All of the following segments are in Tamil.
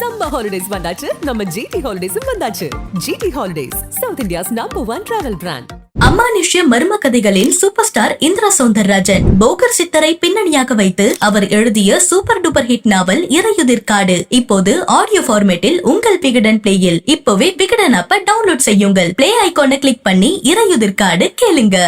சம்மர் ஹாலிடேஸ் வந்தாச்சு. நம்ம ஜிடி ஹாலிடேஸும் வந்தாச்சு. GT holidays South India's number one travel brand அமானுஷ்ய மர்ம கதைகளின் சூப்பர் ஸ்டார் இந்திரா சௌந்தரராஜன் போகர் சித்தரை பின்னணியாக வைத்து அவர் எழுதிய super duper hit novel Iraiyuthirkaadu இப்போது ஆடியோ ஃபார்மேட்டில் உங்கள் பிகடன் பிளேயில் இப்போவே பிகடன் ஆப்ப டவுன்லோட் செய்யுங்கள். பிளே ஐகானை கிளிக் பண்ணி இறையுதிர்காடு கேளுங்க.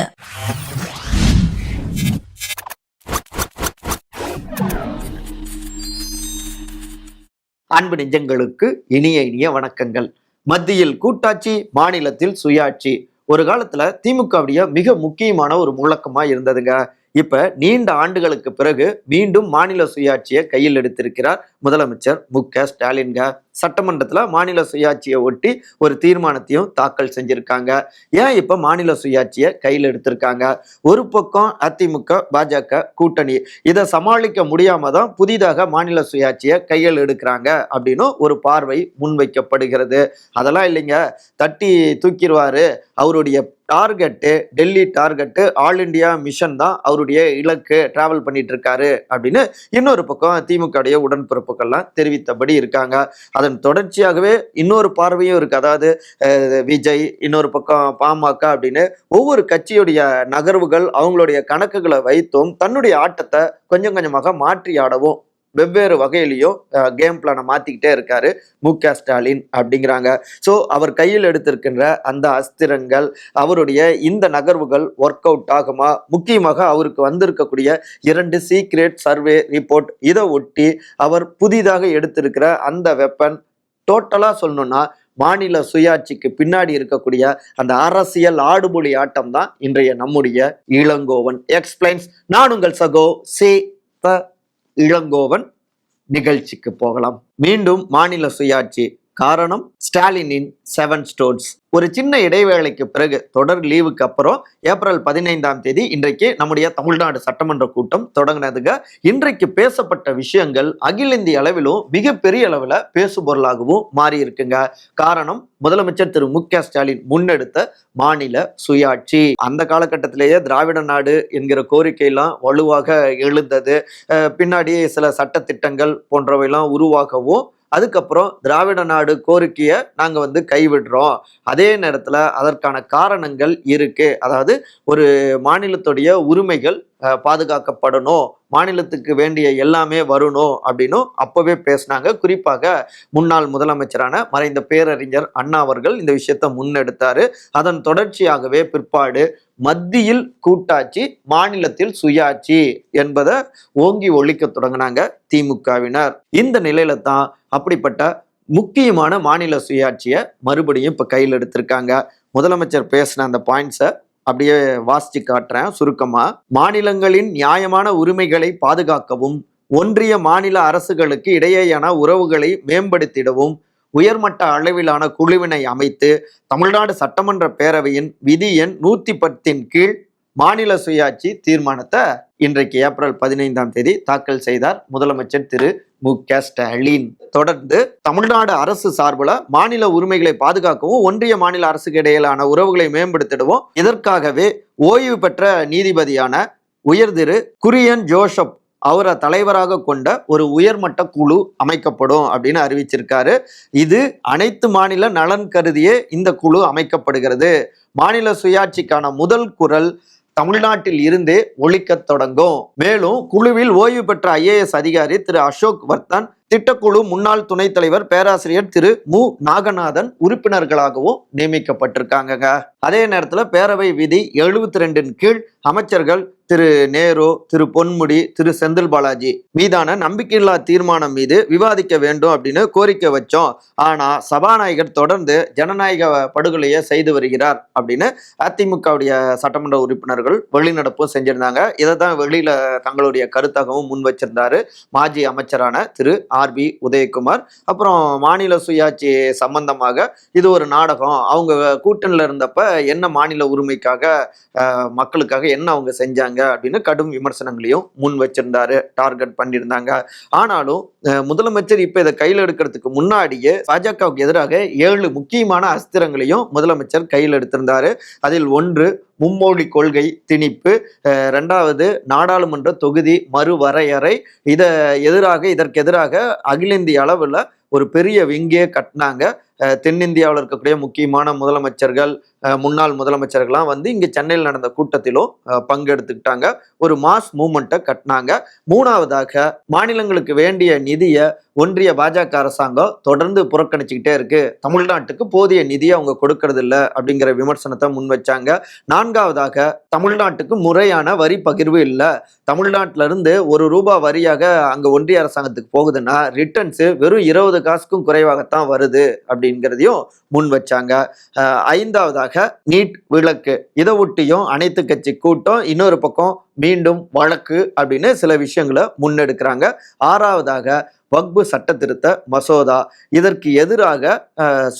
அன்பு நெஞ்சங்களுக்கு இனிய இனிய வணக்கங்கள். மத்தியில் கூட்டாட்சி மாநிலத்தில் சுயாட்சி. ஒரு காலத்துல திமுகவுடைய மிக முக்கியமான ஒரு முழக்கமா இருந்ததுங்க. இப்ப நீண்ட ஆண்டுகளுக்கு பிறகு மீண்டும் மாநில சுயாட்சியை கையில் எடுத்திருக்கிறார் முதலமைச்சர் மு க ஸ்டாலின்க சட்டமன்றத்தில் மாநில சுயாட்சியை ஒட்டி ஒரு தீர்மானத்தையும் தாக்கல் செஞ்சிருக்காங்க. ஏன் இப்போ மாநில சுயாட்சியை கையில் எடுத்திருக்காங்க? ஒரு பக்கம் அதிமுக பாஜக கூட்டணி. இதை சமாளிக்க முடியாம தான் புதிதாக மாநில சுயாட்சியை கையில் எடுக்கிறாங்க அப்படின்னு ஒரு பார்வை முன்வைக்கப்படுகிறது. அதெல்லாம் இல்லைங்க. தட்டி தூக்கிடுவாரு அவருடைய target Delhi target all India mission தான் அவருடைய இலக்கு டிராவல் பண்ணிட்டு இருக்காரு அப்படின்னு இன்னொரு பக்கம் திமுகவுடைய உடன்பிறப்புகள்லாம் தெரிவித்தபடி இருக்காங்க. அதன் தொடர்ச்சியாகவே இன்னொரு பார்வையும் இருக்கு. அதாவது விஜய் இன்னொரு பக்கம் பாமக அப்படின்னு ஒவ்வொரு கட்சியுடைய நகர்வுகள் அவங்களுடைய கணக்குகளை வைத்தும் தன்னுடைய ஆட்டத்தை கொஞ்சம் கொஞ்சமாக மாற்றி ஆடவும் வெவ்வேறு வகையிலையும் கேம் பிளானை மாத்திக்கிட்டே இருக்காரு மு க ஸ்டாலின் அப்படிங்கிறாங்க. ஸோ அவர் கையில் எடுத்திருக்கின்ற அந்த அஸ்திரங்கள் அவருடைய இந்த நகர்வுகள் ஒர்க் அவுட் ஆகுமா? முக்கியமாக அவருக்கு வந்திருக்கக்கூடிய இரண்டு சீக்ரெட் சர்வே ரிப்போர்ட் இதை ஒட்டி அவர் புதிதாக எடுத்திருக்கிற அந்த வெப்பன் டோட்டலாக சொல்லணும்னா மாநில சுயாட்சிக்கு பின்னாடி இருக்கக்கூடிய அந்த அரசியல் ஆடுபொலி ஆட்டம் தான் இன்றைய நம்முடைய இளங்கோவன். எக்ஸ்பிளைன்ஸ் நான் உங்கள் சகோ சே இளங்கோவன் நிகழ்ச்சிக்கு போகலாம். மீண்டும் மாநில சுயாட்சி காரணம் ஸ்டாலினின் செவன் ஸ்டோன்ஸ் ஒரு சின்ன இடைவேளைக்கு பிறகு தொடர் லீவுக்கு அப்புறம் ஏப்ரல் பதினைந்தாம் தேதி இன்றைக்கு நம்முடைய தமிழ்நாடு சட்டமன்ற கூட்டம் தொடங்கினதுங்க. இன்றைக்கு பேசப்பட்ட விஷயங்கள் அகில இந்திய அளவிலும் மிகப்பெரிய அளவில் பேசுபொருளாகவும் மாறி இருக்குங்க காரணம் முதலமைச்சர் திரு மு க ஸ்டாலின் முன்னெடுத்த மாநில சுயாட்சி. அந்த காலகட்டத்திலேயே திராவிட நாடு என்கிற கோரிக்கையெல்லாம் வலுவாக எழுந்தது. பின்னாடியே பின்னாடி சில சட்டத்திட்டங்கள் போன்றவையெல்லாம் உருவாகவும் அதுக்கப்புறம் திராவிட நாடு கோரிக்கையை நாங்கள் வந்து கைவிடுறோம். அதே நேரத்தில் அதற்கான காரணங்கள் இருக்குது அதாவது ஒரு மாநிலத்துடைய உரிமைகள் பாதுகாக்கப்படணும். மாநிலத்துக்கு வேண்டிய எல்லாமே வரணும் அப்படின்னும் அப்போவே பேசினாங்க. குறிப்பாக முன்னாள் முதலமைச்சரான மறைந்த பேரறிஞர் அண்ணா அவர்கள் இந்த விஷயத்தை முன்னெடுத்தார். அதன் தொடர்ச்சியாகவே பிற்பாடு மத்தியில் கூட்டாட்சி மாநிலத்தில் சுயாட்சி என்பதை ஓங்கி ஒழிக்க தொடங்கினாங்க திமுகவினர். இந்த நிலையில தான் அப்படிப்பட்ட முக்கியமான மாநில சுயாட்சியை மறுபடியும் இப்போ கையில் எடுத்திருக்காங்க. முதலமைச்சர் பேசின அந்த பாயிண்ட்ஸை அப்படியே வாசிச்சு காட்டுறேன் சுருக்கமா. மாநிலங்களின் நியாயமான உரிமைகளை பாதுகாக்கவும் ஒன்றிய மாநில அரசுகளுக்கு இடையேயான உறவுகளை மேம்படுத்திடவும் உயர்மட்ட அளவிலான குழுவினை அமைத்து தமிழ்நாடு சட்டமன்ற பேரவையின் விதி எண் நூத்தி பத்தின் கீழ் மாநில சுயாட்சி தீர்மானத்தை இன்றைக்கு ஏப்ரல் பதினைந்தாம் தேதி தாக்கல் செய்தார் முதலமைச்சர் திரு மு க ஸ்டாலின். தொடர்ந்து தமிழ்நாடு அரசு சார்பில் மாநில உரிமைகளை பாதுகாக்கவும் ஒன்றிய மாநில அரசுக்கு இடையிலான உறவுகளை மேம்படுத்திடவும் இதற்காகவே ஓய்வு பெற்ற நீதிபதியான உயர்திரு குரியன் ஜோசப் அவரை தலைவராக கொண்ட ஒரு உயர்மட்ட குழு அமைக்கப்படும் அப்படின்னு அறிவிச்சிருக்காரு. இது அனைத்து மாநில நலன் கருதியே இந்த குழு அமைக்கப்படுகிறது. மாநில சுயாட்சிக்கான முதல் குரல் தமிழ்நாட்டில் இருந்தே ஒழிக்கத் தொடங்கும். மேலும் குழுவில் ஓய்வு பெற்ற ஐஏஎஸ் அதிகாரி திரு அசோக் வர்த்தன் திட்டக்குழு முன்னாள் துணைத் தலைவர் பேராசிரியர் திரு மு. நாகநாதன் உறுப்பினர்களாகவும் நியமிக்கப்பட்டிருக்காங்கங்க. அதே நேரத்தில் பேரவை விதி எழுபத்தி ரெண்டின் கீழ் அமைச்சர்கள் திரு நேரு திரு பொன்முடி திரு செந்தில் பாலாஜி மீதான நம்பிக்கையில்லா தீர்மானம் மீது விவாதிக்க வேண்டும் அப்படின்னு கோரிக்கை வச்சோம். ஆனா சபாநாயகர் தொடர்ந்து ஜனநாயக படுகொலையை செய்து வருகிறார் அப்படின்னு அதிமுகவுடைய சட்டமன்ற உறுப்பினர்கள் வெளிநடப்பும் செஞ்சிருந்தாங்க. இதை தான் வெளியில தங்களுடைய கருத்தாகவும் முன் வச்சிருந்தாரு மாஜி அமைச்சரான திரு ஆர் பி உதயகுமார். அப்புறம் மாநில சுயாட்சி சம்பந்தமாக இது ஒரு நாடகம். அவங்க கூட்டணியில் இருந்தப்ப என்ன மாநில உரிமைக்காக மக்களுக்காக என்ன அவங்க செஞ்சாங்க? அப்படின்னு கடும் விமர்சனங்களையும் முன் வச்சிருந்தாரு டார்கெட் பண்ணியிருந்தாங்க. ஆனாலும் முதலமைச்சர் இப்போ இதை கையில் எடுக்கிறதுக்கு முன்னாடியே பாஜகவுக்கு எதிராக ஏழு முக்கியமான அஸ்திரங்களையும் முதலமைச்சர் கையில் எடுத்திருந்தாரு. அதில் ஒன்று மும்மொழி கொள்கை திணிப்பு. ரெண்டாவது நாடாளுமன்ற தொகுதி மறுவரையறை. இதை எதிராக இதற்கு எதிராக அகில இந்திய அளவில் ஒரு பெரிய விங்கே கட்டினாங்க. தென்னிந்தியாவில் இருக்கக்கூடிய முக்கியமான முதலமைச்சர்கள் முன்னாள் முதலமைச்சர்கள்லாம் வந்து இங்கே சென்னையில் நடந்த கூட்டத்திலும் பங்கெடுத்துக்கிட்டாங்க. ஒரு மாஸ் மூமெண்ட்டை கட்டினாங்க. மூணாவதாக மாநிலங்களுக்கு வேண்டிய நிதியை ஒன்றிய பாஜக அரசாங்கம் தொடர்ந்து புறக்கணிச்சுக்கிட்டே இருக்கு. தமிழ்நாட்டுக்கு போதிய நிதியை அவங்க கொடுக்கறது இல்லை அப்படிங்கிற விமர்சனத்தை முன் வச்சாங்க. நான்காவதாக தமிழ்நாட்டுக்கு முறையான வரி பகிர்வு இல்லை. தமிழ்நாட்டில இருந்து ஒரு ரூபாய் வரியாக அங்கே ஒன்றிய அரசாங்கத்துக்கு போகுதுன்னா ரிட்டர்ன்ஸு வெறும் இருபது காசுக்கும் குறைவாகத்தான் வருது அப்படின்னு அப்படிங்கிறதையும் முன் வச்சாங்க. ஐந்தாவதாக நீட் விளக்கு. இதை ஒட்டியும் அனைத்து கட்சி கூட்டம் இன்னொரு பக்கம் மீண்டும் வழக்கு அப்படின்னு சில விஷயங்களை முன்னெடுக்கிறாங்க. ஆறாவதாக வக்பு சட்ட திருத்த மசோதா. இதற்கு எதிராக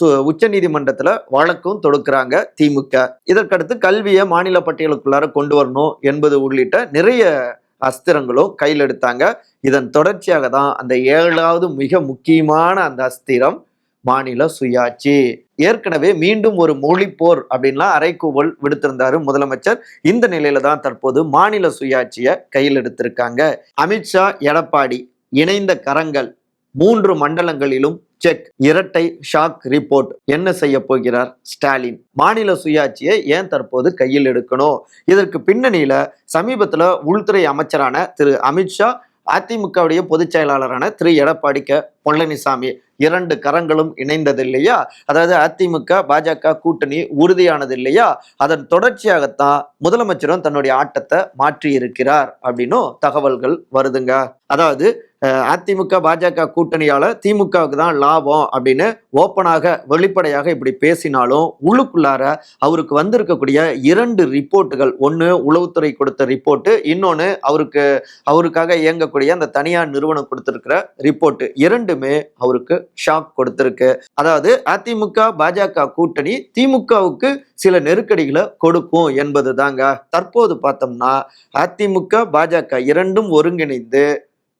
சு- உச்சநீதிமன்றத்தில் வழக்கும் தொடுக்கிறாங்க திமுக. இதற்கடுத்து கல்வியை மாநில பட்டியலுக்குள்ளார கொண்டு வரணும் என்பது உள்ளிட்ட நிறைய அஸ்திரங்களும் கையில் எடுத்தாங்க. இதன் தொடர்ச்சியாக தான் அந்த ஏழாவது மிக முக்கியமான அந்த அஸ்திரம் மாநில சுயாட்சி. ஏற்கனவே மீண்டும் ஒரு மொழிப்போர் அப்படின்லாம் அரைக்கூவல் விடுத்திருந்தாரு முதலமைச்சர். இந்த நிலையில தான் தற்போது மாநில சுயாட்சியை கையில் எடுத்திருக்காங்க. அமித்ஷா எடப்பாடி இணைந்த கரங்கள் மூன்று மண்டலங்களிலும் செக் இரட்டை ஷாக் ரிப்போர்ட். என்ன செய்ய போகிறார் ஸ்டாலின்? மாநில சுயாட்சியை ஏன் தற்போது கையில் எடுக்கணும்? இதற்கு பின்னணியில சமீபத்துல உள்துறை அமைச்சரான திரு அமித்ஷா அதிமுகவுடைய பொதுச் செயலாளரான திரு எடப்பாடி கே. பழனிசாமி இரண்டு கரங்களும் இணைந்தது இல்லையா அதாவது அதிமுக பாஜக கூட்டணி உறுதியானது இல்லையா அதன் தொடர்ச்சியாகத்தான் முதலமைச்சரும் தன்னுடைய ஆட்டத்தை மாற்றி இருக்கிறார் அப்படின்னும் தகவல்கள் வருதுங்க. அதாவது அதிமுக பாஜக கூட்டணியால் திமுகவுக்கு தான் லாபம் அப்படின்னு ஓப்பனாக வெளிப்படையாக இப்படி பேசினாலும் உள்ளுக்குள்ளார அவருக்கு வந்திருக்கக்கூடிய இரண்டு ரிப்போர்ட்டுகள். ஒன்று உளவுத்துறை கொடுத்த ரிப்போர்ட்டு. இன்னொன்று அவருக்கு அவருக்காக இயங்கக்கூடிய அந்த தனியார் நிறுவனம் கொடுத்துருக்கிற ரிப்போர்ட்டு. இரண்டுமே அவருக்கு ஷாக் கொடுத்துருக்கு. அதாவது அதிமுக பாஜக கூட்டணி திமுகவுக்கு சில நெருக்கடிகளை கொடுக்கும் என்பது தாங்க தற்போது பார்த்தோம்னா அதிமுக பாஜக இரண்டும் ஒருங்கிணைந்து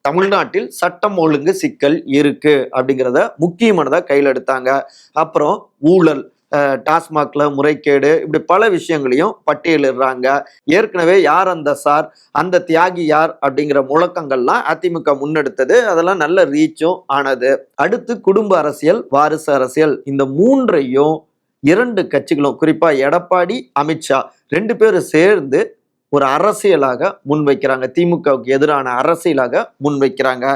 தமிழ்நாட்டில் சட்டம் ஒழுங்கு சிக்கல் இருக்கு அப்படிங்கிறத முக்கியமானதாக கையில் எடுத்தாங்க. அப்புறம் ஊழல் டாஸ்மாக்ல முறைகேடு இப்படி பல விஷயங்களையும் பட்டியலிடுறாங்க. ஏற்கனவே யார் அந்த சார் அந்த தியாகி யார் அப்படிங்கிற முழக்கங்கள்லாம் அதிமுக முன்னெடுத்தது. அதெல்லாம் நல்ல ரீச்சும் ஆனது. அடுத்து குடும்ப அரசியல் வாரிசு அரசியல். இந்த மூன்றையும் இரண்டு கட்சிகளும் குறிப்பா எடப்பாடி அமித்ஷா ரெண்டு பேரும் சேர்ந்து ஒரு அரசியலாக முன்வைக்கிறாங்க. திமுகவுக்கு எதிரான அரசியலாக முன்வைக்கிறாங்க.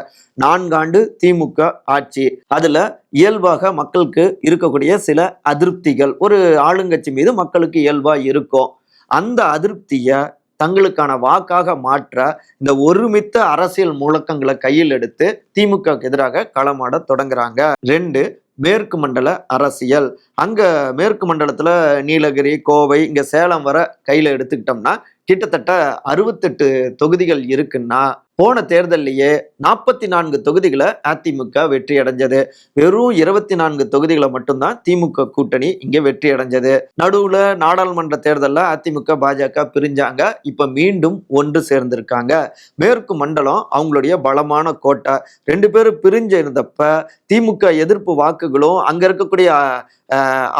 நான்காண்டு திமுக ஆட்சி. அதுல இயல்பாக மக்களுக்கு இருக்கக்கூடிய சில அதிருப்திகள். ஒரு ஆளுங்கட்சி மீது மக்களுக்கு இயல்பா இருக்கும். அந்த அதிருப்தியை தங்களுக்கான வாக்காக மாற்ற இந்த ஒருமித்த அரசியல் முழக்கங்களை கையில் எடுத்து திமுகவுக்கு எதிராக களமாட தொடங்குறாங்க. ரெண்டு மேற்கு மண்டல அரசியல். அங்க மேற்கு மண்டலத்துல நீலகிரி கோவை இங்க சேலம் வர கையில எடுத்துக்கிட்டோம்னா கிட்டத்தட்ட அறுபத்தெட்டு தொகுதிகள் இருக்குன்னா போன தேர்தல்லையே நாற்பத்தி நான்கு தொகுதிகளை அதிமுக வெற்றி அடைஞ்சது. வெறும் இருபத்தி நான்கு தொகுதிகளை மட்டும்தான் திமுக கூட்டணி இங்க வெற்றி அடைஞ்சது. நடுவுல நாடாளுமன்ற தேர்தலில் அதிமுக பாஜக பிரிஞ்சாங்க. இப்ப மீண்டும் ஒன்று சேர்ந்திருக்காங்க. மேற்கு மண்டலம் அவங்களுடைய பலமான கோட்டை. ரெண்டு பேரும் பிரிஞ்சு இருந்தப்ப திமுக எதிர்ப்பு வாக்குகளும் அங்க இருக்கக்கூடிய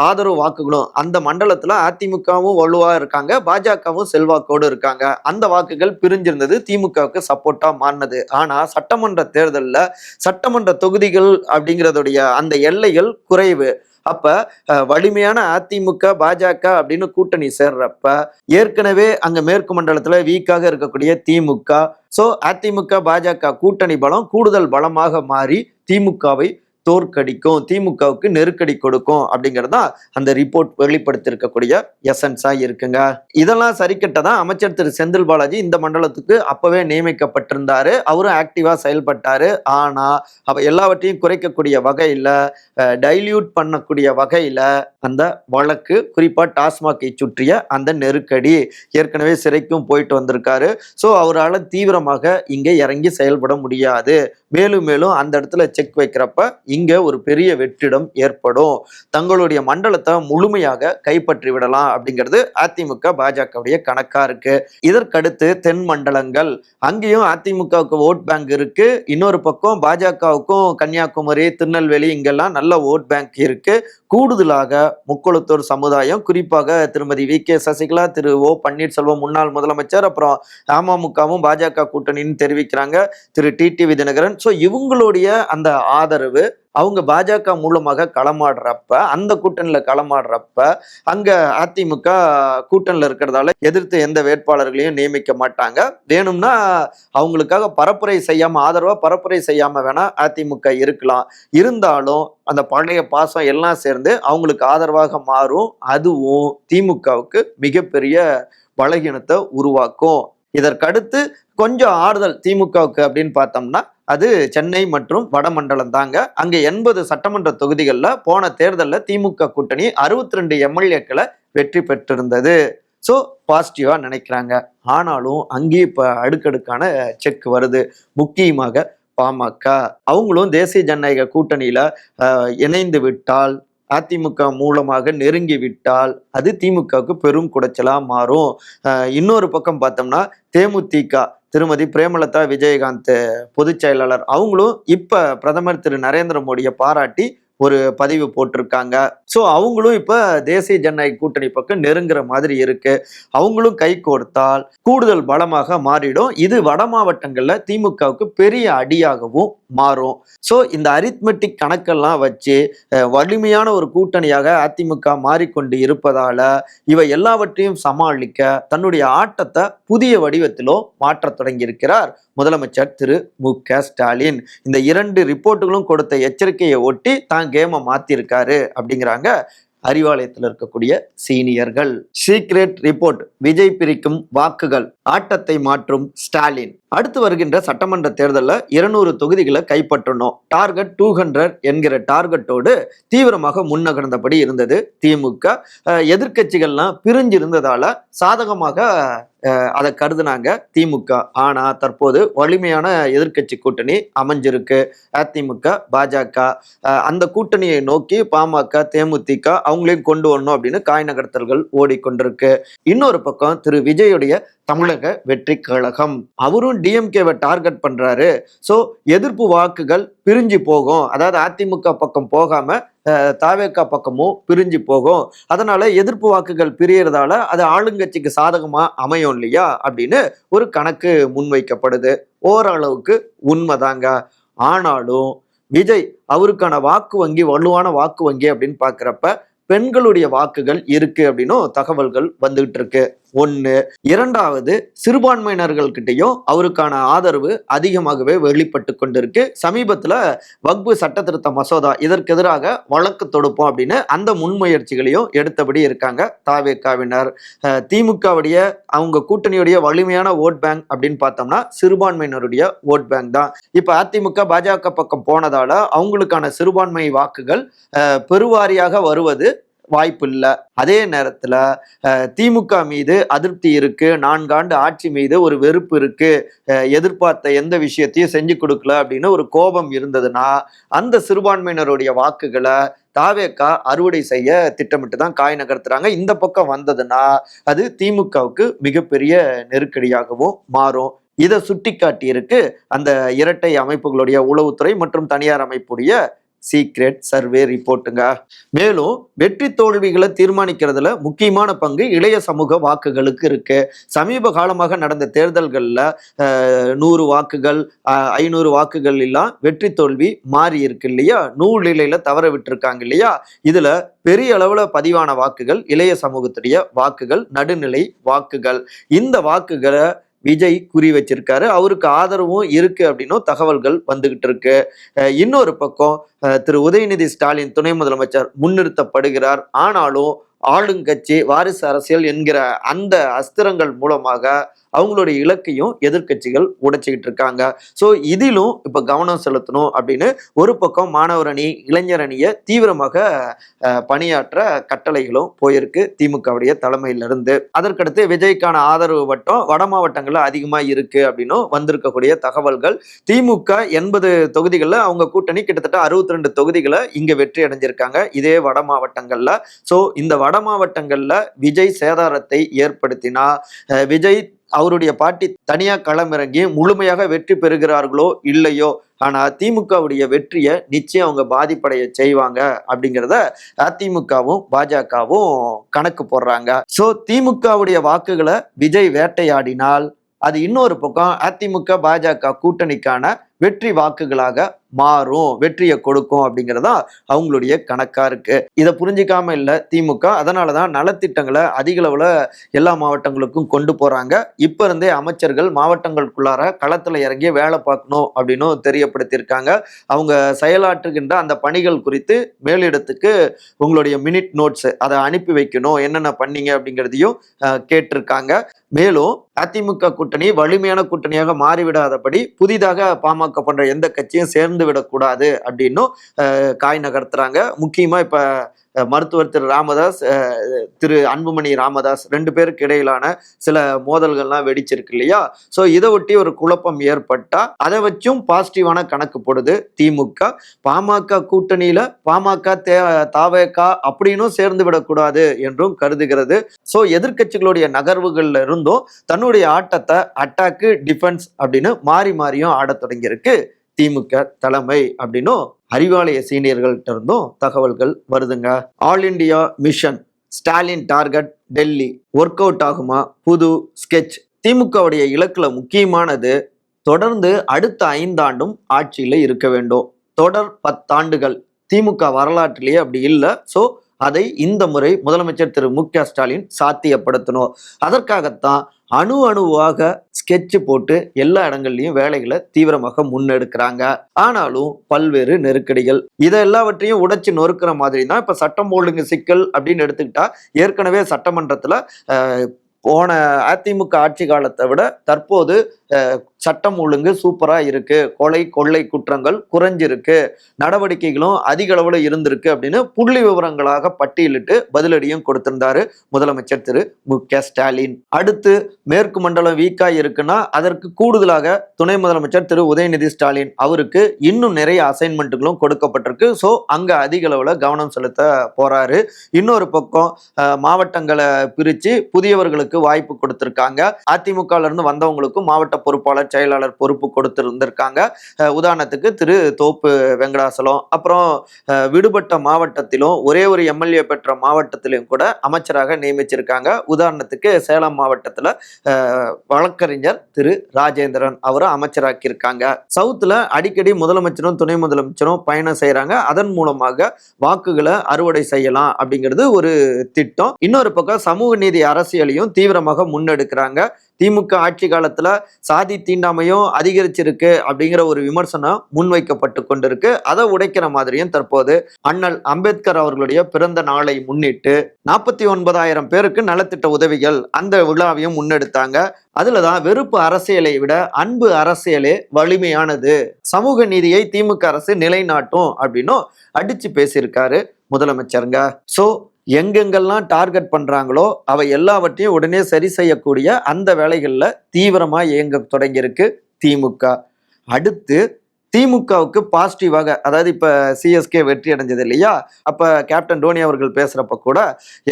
ஆதரவு வாக்குகளும் அந்த மண்டலத்தில் அதிமுகவும் வலுவாக இருக்காங்க. பாஜகவும் செல்வாக்கோடு இருக்காங்க. அந்த வாக்குகள் பிரிஞ்சிருந்தது. திமுகவுக்கு சப்போர்ட்டாக மாறினது. ஆனால் சட்டமன்ற தேர்தலில் சட்டமன்ற தொகுதிகள் அப்படிங்கிறதுடைய அந்த எல்லைகள் குறைவு. அப்ப வலிமையான அதிமுக பாஜக அப்படின்னு கூட்டணி சேர்றப்ப ஏற்கனவே அங்க மேற்கு மண்டலத்துல வீக்காக இருக்கக்கூடிய திமுக ஸோ அதிமுக பாஜக கூட்டணி பலம் கூடுதல் பலமாக மாறி திமுகவை தோற்கடிக்கும் திமுகவுக்கு நெருக்கடி கொடுக்கும் அப்படிங்கிறது தான் அந்த ரிப்போர்ட் வெளிப்படுத்தியிருக்கக்கூடிய எசன்ஸா இருக்குங்க. இதெல்லாம் சரிக்கட்டதான் அமைச்சர் திரு. செந்தில் பாலாஜி இந்த மண்டலத்துக்கு அப்பவே நியமிக்கப்பட்டிருந்தாரு. அவரும் ஆக்டிவா செயல்பட்டாரு. ஆனா அவ எல்லாவற்றையும் குறைக்கக்கூடிய வகையில டைல்யூட் பண்ணக்கூடிய வகையில அந்த வழக்கு குறிப்பா டாஸ்மாகை சுற்றிய அந்த நெருக்கடி ஏற்கனவே சிறைக்கும் போயிட்டு வந்திருக்காரு. ஸோ அவரால் தீவிரமாக இங்கே இறங்கி செயல்பட முடியாது. மேலும் மேலும் அந்த இடத்துல செக் வைக்கிறப்ப இங்க ஒரு பெரிய வெற்றிடம் ஏற்படும். தங்களுடைய மண்டலத்தை முழுமையாக கைப்பற்றி விடலாம் அப்படிங்கிறது அதிமுக பாஜகவுடைய கணக்கா இருக்கு. இதற்கடுத்து தென் மண்டலங்கள். அங்கேயும் அதிமுகவுக்கு ஓட் பேங்க் இருக்கு. இன்னொரு பக்கம் பாஜகவுக்கும் கன்னியாகுமரி திருநெல்வேலி இங்கெல்லாம் நல்ல ஓட் பேங்க் இருக்கு. கூடுதலாக முக்குளத்தூர் சமுதாயம் குறிப்பாக திருமதி வி. கே. சசிகலா திரு. ஓ. பன்னீர்செல்வம் முன்னாள் முதலமைச்சர் அப்புறம் அமமுகவும் பாஜக கூட்டணின்னு தெரிவிக்கிறாங்க. திரு. டி. டி. தினகரன் ஸோ இவங்களுடைய அந்த ஆதரவு அவங்க பாஜக மூலமாக களமாடுறப்ப அந்த கூட்டணியில் களமாடுறப்ப அங்கே அதிமுக கூட்டணியில் இருக்கிறதால எதிர்த்து எந்த வேட்பாளர்களையும் நியமிக்க மாட்டாங்க. வேணும்னா அவங்களுக்காக பரப்புரை செய்யாமல் ஆதரவாக பரப்புரை செய்யாமல் வேணால் அதிமுக இருக்கலாம். இருந்தாலும் அந்த பழைய பாசம் எல்லாம் சேர்ந்து அவங்களுக்கு ஆதரவாக மாறும். அதுவும் திமுகவுக்கு மிகப்பெரிய பலகீனத்தை உருவாக்கும். இதற்கடுத்து கொஞ்சம் ஆறுதல் திமுகவுக்கு அப்படின்னு பார்த்தோம்னா அது சென்னை மற்றும் வடமண்டலம் தாங்க. அங்கே எண்பது சட்டமன்ற தொகுதிகளில் போன தேர்தலில் திமுக கூட்டணி அறுபத்தி ரெண்டு எம்எல்ஏக்களை வெற்றி பெற்றிருந்தது. ஸோ பாசிட்டிவாக நினைக்கிறாங்க. ஆனாலும் அங்கேயும் இப்போ அடுக்கடுக்கான செக் வருது. முக்கியமாக பாமக அவங்களும் தேசிய ஜனநாயக கூட்டணியில் இணைந்து விட்டால் அதிமுக மூலமாக நெருங்கி விட்டால் அது திமுகவுக்கு பெரும் குடைச்சலாக மாறும். இன்னொரு பக்கம் பார்த்தோம்னா தேமுதிக திருமதி பிரேமலதா விஜயகாந்த் பொதுச் செயலாளர் அவங்களும் இப்போ பிரதமர் திரு நரேந்திர மோடியை பாராட்டி ஒரு பதிவு போட்டிருக்காங்க. ஸோ அவங்களும் இப்போ தேசிய ஜனநாயக கூட்டணி பக்கம் நெருங்குற மாதிரி இருக்கு. அவங்களும் கை கொடுத்தால் கூடுதல் பலமாக மாறிடும். இது வட மாவட்டங்களில் திமுகவுக்கு பெரிய அடியாகவும் மாறும். ஸோ இந்த அரித்மெட்டிக் கணக்கெல்லாம் வச்சு வலிமையான ஒரு கூட்டணியாக அதிமுக மாறிக்கொண்டு இருப்பதால் இவை எல்லாவற்றையும் சமாளிக்க தன்னுடைய ஆட்டத்தை புதிய வடிவத்திலோ மாற்றத் தொடங்கியிருக்கிறார் முதலமைச்சர் திரு. மு. க. ஸ்டாலின். இந்த இரண்டு ரிப்போர்ட்டுகளும் கொடுத்த எச்சரிக்கையை ஒட்டி தான் கேமை மாற்றிருக்காரு அப்படிங்கிறாங்க அறிவாலயத்தில் இருக்கக்கூடிய சீனியர்கள். சீக்ரெட் ரிப்போர்ட் விஜய் பிரிக்கும் வாக்குகள். ஆட்டத்தை மாற்றும் ஸ்டாலின். அடுத்து வருகின்ற சட்டமன்ற தேர்தலில் இருநூறு தொகுதிகளை கைப்பற்றணும். டார்கெட் டூ ஹண்ட்ரட் என்கிற டார்கெட்டோடு தீவிரமாக முன்னகர்ந்தபடி இருந்தது. திமுக எதிர்கட்சிகள்லாம் எதிர்க்கட்சிகள்லாம் பிரிஞ்சு இருந்ததால சாதகமாக அதை கருதுனாங்க திமுக. ஆனா தற்போது வலிமையான எதிர்க்கட்சி கூட்டணி அமைஞ்சிருக்கு. அதிமுக பாஜக அந்த கூட்டணியை நோக்கி பாமக தேமுதிக அவங்களையும் கொண்டு வரணும் அப்படின்னு காய் நகர்த்தல்கள் ஓடிக்கொண்டிருக்கு. இன்னொரு பக்கம் திரு விஜயுடைய தமிழக வெற்றி கழகம். அவரும் டிஎம்கேவை டார்கெட் பண்றாரு. ஸோ எதிர்ப்பு வாக்குகள் பிரிஞ்சு போகும். அதாவது அதிமுக பக்கம் போகாம தாவேக்கா பக்கமும் பிரிஞ்சு போகும். அதனால எதிர்ப்பு வாக்குகள் பிரியறதால அது ஆளுங்கட்சிக்கு சாதகமா அமையும் இல்லையா அப்படின்னு ஒரு கணக்கு முன்வைக்கப்படுது. ஓரளவுக்கு உண்மைதாங்க. ஆனாலும் விஜய் அவருக்கான வாக்கு வங்கி வலுவான வாக்கு வங்கி அப்படின்னு பார்க்குறப்ப பெண்களுடைய வாக்குகள் இருக்கு அப்படின்னும் தகவல்கள் வந்துகிட்டு இருக்கு. ஒன்று இரண்டாவது சிறுபான்மையினர்கள்கிட்டையும் அவருக்கான ஆதரவு அதிகமாகவே வெளிப்பட்டு கொண்டிருக்கு. சமீபத்தில் வக்பு சட்ட திருத்த மசோதா இதற்கு எதிராக வழக்கு தொடுப்போம் அப்படின்னு அந்த முன்முயற்சிகளையும் எடுத்தபடி இருக்காங்க தாவேக்காவினர். திமுகவுடைய அவங்க கூட்டணியுடைய வலிமையான ஓட் பேங்க் அப்படின்னு பார்த்தோம்னா சிறுபான்மையினருடைய ஓட் பேங்க் தான். இப்போ அதிமுக பாஜக பக்கம் போனதால அவங்களுக்கான சிறுபான்மை வாக்குகள் பெருவாரியாக வருவது வாய்ப்பு இல்லை அதே நேரத்தில் திமுக மீது அதிருப்தி இருக்கு. நான்காண்டு ஆட்சி மீது ஒரு வெறுப்பு இருக்கு. எதிர்பார்த்த எந்த விஷயத்தையும் செஞ்சு கொடுக்கல அப்படின்னு ஒரு கோபம் இருந்ததுன்னா அந்த சிறுபான்மையினருடைய வாக்குகளை தாவேக்கா அறுவடை செய்ய திட்டமிட்டு தான் காய் நகர்த்துறாங்க. இந்த பக்கம் வந்ததுன்னா அது திமுகவுக்கு மிகப்பெரிய நெருக்கடியாகவும் மாறும். இதை சுட்டி காட்டியிருக்கு அந்த இரட்டை அமைப்புகளுடைய உளவுத்துறை மற்றும் தனியார் அமைப்புடைய சீக்ரெட் சர்வே ரிப்போர்ட்டுங்க மேலும் வெற்றி தோல்விகளை தீர்மானிக்கிறதுல முக்கியமான பங்கு இளைய சமூக வாக்குகளுக்கு இருக்கு. சமீப காலமாக நடந்த தேர்தல்களில் நூறு வாக்குகள் ஐநூறு வாக்குகள் எல்லாம் வெற்றி தோல்வி மாறி இருக்கு இல்லையா? நூல் நிலையில தவற விட்டுருக்காங்க இல்லையா? இதுல பெரிய அளவில் பதிவான வாக்குகள் இளைய சமூகத்துடைய வாக்குகள் நடுநிலை வாக்குகள். இந்த வாக்குகளை விஜய் குறி வச்சிருக்காரு. அவருக்கு ஆதரவும் இருக்கு அப்படின்னும் தகவல்கள் வந்துகிட்டு இருக்கு. அஹ் இன்னொரு பக்கம் அஹ் திரு உதயநிதி ஸ்டாலின் துணை முதலமைச்சர் முன்னிறுத்தப்படுகிறார். ஆனாலும் ஆளுங்கட்சி வாரிசு அரசியல் என்கிற அந்த அஸ்திரங்கள் மூலமாக அவங்களுடைய இலக்கையும் எதிர்க்கட்சிகள் உடைச்சிக்கிட்டு இருக்காங்க. ஸோ இதிலும் இப்போ கவனம் செலுத்தணும் அப்படின்னு ஒரு பக்கம் மாணவர் அணி இளைஞர் அணியை தீவிரமாக பணியாற்ற கட்டளைகளும் போயிருக்கு திமுகவுடைய தலைமையிலிருந்து. அதற்கடுத்து விஜய்க்கான ஆதரவு வட்டம் வட மாவட்டங்களில் அதிகமாக இருக்கு அப்படின்னும் வந்திருக்கக்கூடிய தகவல்கள். திமுக எண்பது தொகுதிகளில் அவங்க கூட்டணி கிட்டத்தட்ட அறுபத்தி ரெண்டு தொகுதிகளை இங்கே வெற்றி அடைஞ்சிருக்காங்க. இதே வட மாவட்டங்களில். ஸோ இந்த வட மாவட்டங்களில் விஜய் சேதாரத்தை ஏற்படுத்தினா விஜய் அவருடைய பாட்டி தனியாக களமிறங்கி முழுமையாக வெற்றி பெறுகிறார்களோ இல்லையோ ஆனால் திமுகவுடைய வெற்றியை நிச்சயம் அவங்க பாதிப்படைய செய்வாங்க அப்படிங்கிறத அதிமுகவும் பாஜகவும் கணக்கு போடுறாங்க. ஸோ திமுகவுடைய வாக்குகளை விஜய் வேட்டையாடினால் அது இன்னொரு பக்கம் அதிமுக பாஜக கூட்டணிக்கான வெற்றி வாக்குகளாக மாறும் வெற்றியை கொடுக்கும் அப்படிங்கிறதா அவங்களுடைய கணக்கா இருக்கு. இதை புரிஞ்சிக்காம இல்லை திமுக அதனாலதான் நலத்திட்டங்களை அதிக அளவில் எல்லா மாவட்டங்களுக்கும் கொண்டு போறாங்க. இப்ப இருந்தே அமைச்சர்கள் மாவட்டங்களுக்குள்ளார களத்தில் இறங்கி வேலை பார்க்கணும் அப்படின்னு தெரியப்படுத்தியிருக்காங்க. அவங்க செயலாற்றுகின்ற அந்த பணிகள் குறித்து மேலிடத்துக்கு உங்களுடைய மினிட் நோட்ஸ் அதை அனுப்பி வைக்கணும் என்னென்ன பண்ணீங்க அப்படிங்கிறதையும் கேட்டிருக்காங்க. மேலும் அதிமுக கூட்டணி வலிமையான கூட்டணியாக மாறிவிடாதபடி புதிதாக பாமக போன்ற எந்த கட்சியும் சேர்ந்து விடக்கூடாது அப்படின்னும் காய் நகர்த்துறாங்க. முக்கியமா இப்ப மருத்துவர் திரு ராமதாஸ் திரு அன்புமணி ராமதாஸ் ரெண்டு பேருக்கு இடையிலான சில மோதல்கள்லாம் வெடிச்சிருக்கு இல்லையா? ஸோ இதை ஒட்டி ஒரு குழப்பம் ஏற்பட்டால் அதை வச்சும் பாசிட்டிவான கணக்கு போடுது திமுக. பாமக கூட்டணியில் பாமக தே தாவேகா அப்படின்னும் சேர்ந்து விடக்கூடாது என்றும் கருதுகிறது. ஸோ எதிர்க்கட்சிகளுடைய நகர்வுகள்ல இருந்தும் தன்னுடைய ஆட்டத்தை அட்டாக்கு டிஃபென்ஸ் அப்படின்னு மாறி மாறியும் ஆடத் தொடங்கியிருக்கு. திமுக தலைமை அப்படின்னும் அறிவாலய சீனியர்கள்ட்ட இருந்தும் தகவல்கள் வருதுங்க. All India mission Stalin target Delhi work out ஆகுமா? புது ஸ்கெட்ச் திமுகவுடைய இலக்குல முக்கியமானது தொடர்ந்து அடுத்த ஐந்தாண்டும் ஆட்சியில் இருக்க வேண்டும். தொடர் பத்தாண்டுகள். திமுக வரலாற்றிலேயே அப்படி இல்லை. ஸோ அதை இந்த முறை முதலமைச்சர் திரு மு க ஸ்டாலின் சாத்தியப்படுத்தணும். அதற்காகத்தான் அணு அணுவாக ஸ்கெட்ச் போட்டு எல்லா இடங்கள்லையும் வேலைகளை தீவிரமாக முன்னெடுக்கிறாங்க. ஆனாலும் பல்வேறு நெருக்கடிகள் இதை எல்லாவற்றையும் உடைச்சு நொறுக்கிற மாதிரி தான் இப்போ சட்டம் ஒழுங்கு சிக்கல் அப்படின்னு எடுத்துக்கிட்டா ஏற்கனவே சட்டமன்றத்தில் போன அதிமுக ஆட்சி காலத்தை விட தற்போது சட்டம் ஒழுங்கு சூப்பரா இருக்கு. கொலை கொள்ளை குற்றங்கள் குறைஞ்சிருக்கு. நடவடிக்கைகளும் அதிக அளவுல இருந்திருக்கு அப்படின்னு புள்ளி விவரங்களாக பட்டியலிட்டு பதிலடியும் கொடுத்திருந்தாரு முதலமைச்சர் திரு மு க ஸ்டாலின். அடுத்து மேற்கு மண்டலம் வீக்கா இருக்குன்னா அதற்கு கூடுதலாக துணை முதலமைச்சர் திரு உதயநிதி ஸ்டாலின் அவருக்கு இன்னும் நிறைய அசைன்மெண்ட்டுகளும் கொடுக்கப்பட்டிருக்கு. ஸோ அங்க அதிக அளவுல கவனம் செலுத்த போறாரு. இன்னொரு பக்கம் மாவட்டங்களை பிரிச்சு புதியவர்களுக்கு வாய்ப்பு கொடுத்திருக்காங்க. அதிமுகல இருந்து வந்தவங்களுக்கும் மாவட்ட பொறுப்பாளர் செயலாளர் பொறுப்பு கொடுத்திருந்திருக்காங்க. உதாரணத்துக்கு திரு தோப்பு வெங்கடாசலம் அப்புறம் விடுபட்ட மாவட்டத்திலும் ஒரே ஒரு எம்எல்ஏ பெற்ற மாவட்டத்திலும் கூட அமைச்சராக நியமிச்சிருக்காங்க. உதாரணத்துக்கு சேலம் மாவட்டத்தில் வழக்கறிஞர் திரு ராஜேந்திரன் அவரை அமைச்சராக்கியிருக்காங்க. சவுத்துல அடிக்கடி முதலமைச்சரும் துணை முதலமைச்சரும் பயணம் செய்கிறாங்க அதன் மூலமாக வாக்குகளை அறுவடை செய்யலாம் அப்படிங்கிறது ஒரு திட்டம். இன்னொரு பக்கம் சமூக நீதி அரசியலையும் தீவிரமாக முன்னெடுக்கிறாங்க. திமுக ஆட்சி காலத்துல சாதி தீண்டாமையும் அதிகரிச்சிருக்கு அப்படிங்கிற ஒரு விமர்சனம் முன்வைக்கப்பட்டு கொண்டிருக்கு. அதை உடைக்கிற மாதிரியும் தற்போது அண்ணல் அம்பேத்கர் அவர்களுடைய பிறந்த நாளை முன்னிட்டு நாற்பத்தி ஒன்பதாயிரம் பேருக்கு நலத்திட்ட உதவிகள் அந்த விழாவையும் முன்னெடுத்தாங்க. அதுலதான் வெறுப்பு அரசியலை விட அன்பு அரசியலே வலிமையானது. சமூக நீதியை திமுக அரசு நிலைநாட்டும் அப்படின்னும் அடிச்சு பேசியிருக்காரு முதலமைச்சருங்க. சோ எங்கெங்கெல்லாம் டார்கெட் பண்ணுறாங்களோ அவை எல்லாவற்றையும் உடனே சரி செய்யக்கூடிய அந்த வேலைகளில் தீவிரமாக இயங்க தொடங்கியிருக்கு திமுக. அடுத்து திமுகவுக்கு பாசிட்டிவாக அதாவது இப்போ சிஎஸ்கே வெற்றி அடைஞ்சது இல்லையா? அப்போ கேப்டன் டோனி அவர்கள் பேசுகிறப்ப கூட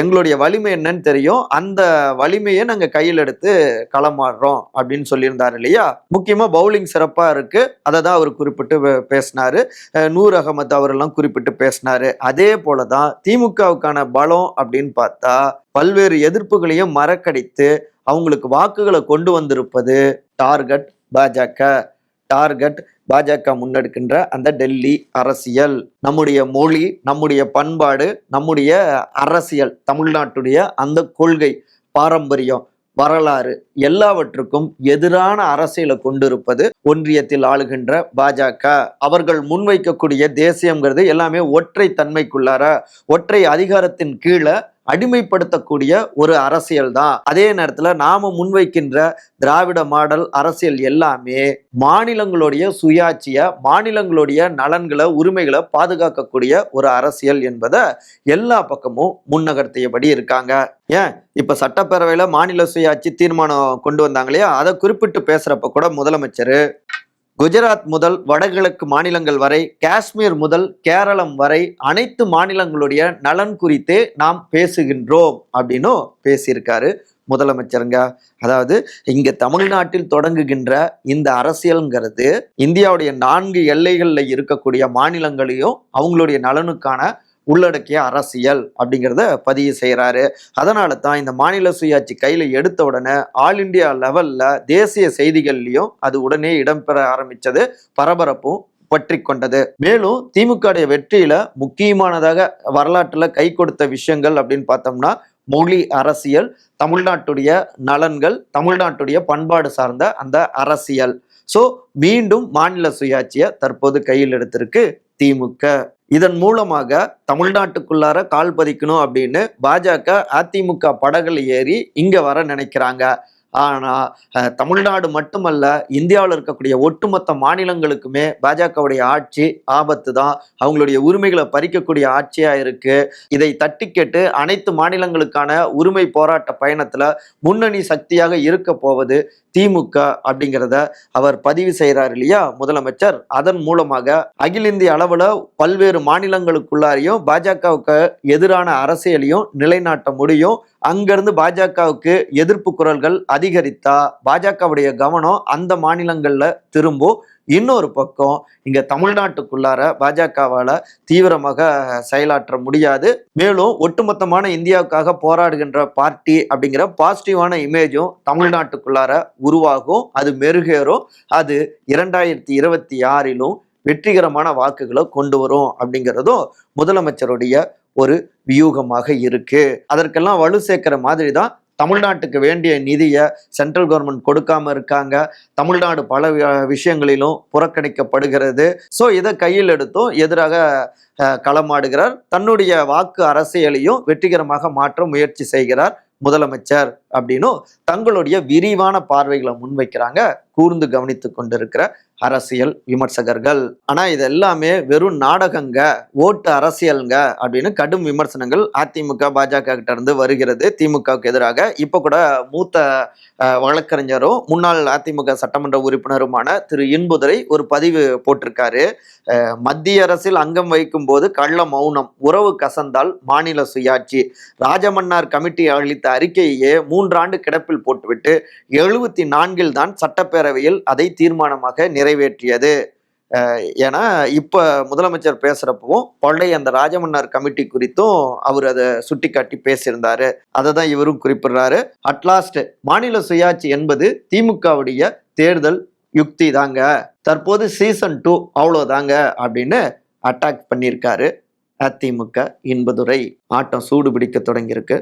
எங்களுடைய வலிமை என்னன்னு தெரியும். அந்த வலிமையை நாங்கள் கையில் எடுத்து களமாடுறோம் அப்படின்னு சொல்லியிருந்தாரு இல்லையா? முக்கியமாக பவுலிங் சிறப்பாக இருக்குது அதை தான் அவர் குறிப்பிட்டு பேசினார். நூர் அகமது அவரெல்லாம் குறிப்பிட்டு பேசினாரு. அதே போலதான் திமுகவுக்கான பலம் அப்படின்னு பார்த்தா பல்வேறு எதிர்ப்புகளையும் மறக்கடித்து அவங்களுக்கு வாக்குகளை கொண்டு வந்திருப்பது டார்கெட் பாஜக. டார்கெட் பாஜக முன்னெடுக்கின்ற அந்த டெல்லி அரசியல். நம்முடைய மொழி நம்முடைய பண்பாடு நம்முடைய அரசியல் தமிழ்நாட்டுடைய அந்த கொள்கை பாரம்பரியம் வரலாறு எல்லாவற்றுக்கும் எதிரான அரசியலை கொண்டிருப்பது ஒன்றியத்தில் ஆளுகின்ற பாஜக. அவர்கள் முன்வைக்கக்கூடிய தேசியங்கிறது எல்லாமே ஒற்றை தன்மைக்குள்ளார ஒற்றை அதிகாரத்தின் கீழே அடிமைப்படுத்தக்கூடிய ஒரு அரசியல் தான். அதே நேரத்துல நாம முன்வைக்கின்ற திராவிட மாடல் அரசியல் எல்லாமே மாநிலங்களுடைய சுயாட்சிய மாநிலங்களுடைய நலன்களை உரிமைகளை பாதுகாக்கக்கூடிய ஒரு அரசியல் என்பதை எல்லா பக்கமும் முன்னகர்த்தியபடி இருக்காங்க. ஏன்? இப்ப சட்டப்பேரவையில மாநில சுயாட்சி தீர்மானம் கொண்டு வந்தாங்க இல்லையா? அதை குறிப்பிட்டு பேசுறப்ப கூட முதலமைச்சர் குஜராத் முதல் வடகிழக்கு மாநிலங்கள் வரை காஷ்மீர் முதல் கேரளம் வரை அனைத்து மாநிலங்களுடைய நலன் குறித்தே நாம் பேசுகின்றோம் அப்படின்னும் பேசியிருக்காரு முதலமைச்சருங்க. அதாவது இங்க தமிழ்நாட்டில் தொடங்குகின்ற இந்த அரசியல்ங்கிறது இந்தியாவுடைய நான்கு எல்லைகளில் இருக்கக்கூடிய மாநிலங்களையும் அவங்களுடைய நலனுக்கான உள்ளடக்கிய அரசியல் அப்படிங்கிறத பதிவு செய்கிறாரு அதனால தான் இந்த மாநில சுயாட்சி கையில் எடுத்த உடனே ஆல் இண்டியா லெவலில் தேசிய செய்திகள்லையும் அது உடனே இடம்பெற ஆரம்பித்தது பரபரப்பும் பற்றி கொண்டது. மேலும் திமுக வெற்றியில முக்கியமானதாக வரலாற்றுல கை கொடுத்த விஷயங்கள் அப்படின்னு பார்த்தோம்னா மொழி அரசியல் தமிழ்நாட்டுடைய நலன்கள் தமிழ்நாட்டுடைய பண்பாடு சார்ந்த அந்த அரசியல். ஸோ மீண்டும் மாநில சுயாட்சியை தற்போது கையில் எடுத்திருக்கு திமுக. இதன் மூலமாக தமிழ்நாட்டுக்குள்ளார கால் பதிக்கணும் அப்படின்னு பாஜக அதிமுக படகுல ஏறி இங்க வர நினைக்கிறாங்க. ஆனா தமிழ்நாடு மட்டுமல்ல இந்தியாவில் இருக்கக்கூடிய ஒட்டுமொத்த மாநிலங்களுக்குமே பாஜகவுடைய ஆட்சி ஆபத்து தான் அவங்களுடைய உரிமைகளை பறிக்கக்கூடிய ஆட்சியா இருக்கு. இதை தட்டி கேட்டு அனைத்து மாநிலங்களுக்கான உரிமை போராட்ட பயணத்துல முன்னணி சக்தியாக இருக்க போவது திமுக அப்படிங்கிறத அவர் பதிவு செய்கிறார் இல்லையா முதலமைச்சர்? அதன் மூலமாக அகில இந்திய அளவில் பல்வேறு மாநிலங்களுக்குள்ளாரையும் பாஜகவுக்கு எதிரான அரசியலையும் நிலைநாட்ட முடியும். அங்கிருந்து பாஜகவுக்கு எதிர்ப்பு குரல்கள் அதிகரித்தா பாஜகவுடைய கவனம் அந்த மாநிலங்களில் திரும்பும். இன்னொரு பக்கம் இங்க தமிழ்நாட்டுக்குள்ளார பாஜகவால தீவிரமாக செயலாற்ற முடியாது. மேலும் ஒட்டுமொத்தமான இந்தியாவுக்காக போராடுகின்ற பார்ட்டி அப்படிங்கிற பாசிட்டிவான இமேஜும் தமிழ்நாட்டுக்குள்ளார உருவாகும். அது மெருகேறும். அது இரண்டாயிரத்தி இருபத்தி ஆறிலும் வெற்றிகரமான வாக்குகளை கொண்டு வரும் அப்படிங்கிறதும் முதலமைச்சருடைய ஒரு வியூகமாக இருக்கு. அதற்கெல்லாம் வலு சேர்க்கிற மாதிரி தான் தமிழ்நாட்டுக்கு வேண்டிய நிதியை சென்ட்ரல் கவர்மெண்ட் கொடுக்காம இருக்காங்க. தமிழ்நாடு பல விஷயங்களிலும் புறக்கணிக்கப்படுகிறது. ஸோ இதை கையில் எடுத்தும் எதிராக அஹ், களமாடுகிறார். தன்னுடைய வாக்கு அரசியலையும் வெற்றிகரமாக மாற்ற முயற்சி செய்கிறார் முதலமைச்சர் அப்படின்னும் தங்களுடைய விரிவான பார்வைகளை முன்வைக்கிறாங்க. கூர்ந்து கவனித்து கொண்டிருக்கிற அரசியல் விமர்சகர்கள். ஆனா இது எல்லாமே வெறும் நாடகங்க ஓட்டு அரசியல்ங்க அப்படின்னு கடும் விமர்சனங்கள் அதிமுக பாஜக கிட்ட இருந்து வருகிறது. திமுகவுக்கு எதிராக. இப்ப கூட மூத்த வழக்கறிஞரும் முன்னாள் அதிமுக சட்டமன்ற உறுப்பினருமான திரு இன்புதுரை ஒரு பதிவு போட்டிருக்காரு. மத்திய அரசில் அங்கம் வைக்கும் போது கள்ள மௌனம் உறவு கசந்தால் மாநில சுயாட்சி. ராஜமன்னார் கமிட்டி அளித்த அறிக்கையே மூன்றாண்டு கிடப்பில் போட்டுவிட்டு எழுபத்தி நான்கில் தான் சட்டப்பேரவையில் அதை தீர்மானமாக நிறைவேற்றியது. ஏன்னா இப்போ முதலமைச்சர் பேசுகிறப்பவும் பழைய அந்த ராஜமன்னார் கமிட்டி குறித்தும் அவர் அதை சுட்டிக்காட்டி பேசியிருந்தாரு. அதை தான் இவரும் குறிப்பிடுறாரு. அட்லாஸ்ட் மாநில சுயாட்சி என்பது திமுகவுடைய தேர்தல் யுக்தி தாங்க. தற்போது சீசன் டூ அவ்வளோதாங்க அப்படின்னு அட்டாக் பண்ணியிருக்காரு. அதிமுக இன்பதுரை. ஆட்டம் சூடு பிடிக்க தொடங்கியிருக்கு.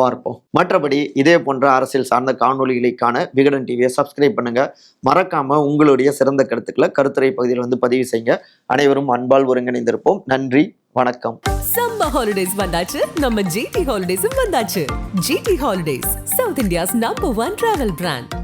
பார்ப்போம். மற்றபடி இதே போன்ற அரசியல் சார்ந்த காணொலிகளுக்கான விகடன் டிவியை சப்ஸ்கிரைப் பண்ணுங்க. மறக்காம உங்களுடைய சிறந்த கருத்துக்களை கருத்துரை பகுதியில் வந்து பதிவு செய்யுங்க. அனைவரும் அன்பால் ஒருங்கிணைந்திருப்போம். நன்றி வணக்கம். சம்ம ஹாலிடேஸ் வந்தாச்சு. நம்ம ஜிடி ஹாலிடேஸும் வந்தாச்சு. GT holidays South India's number one travel brand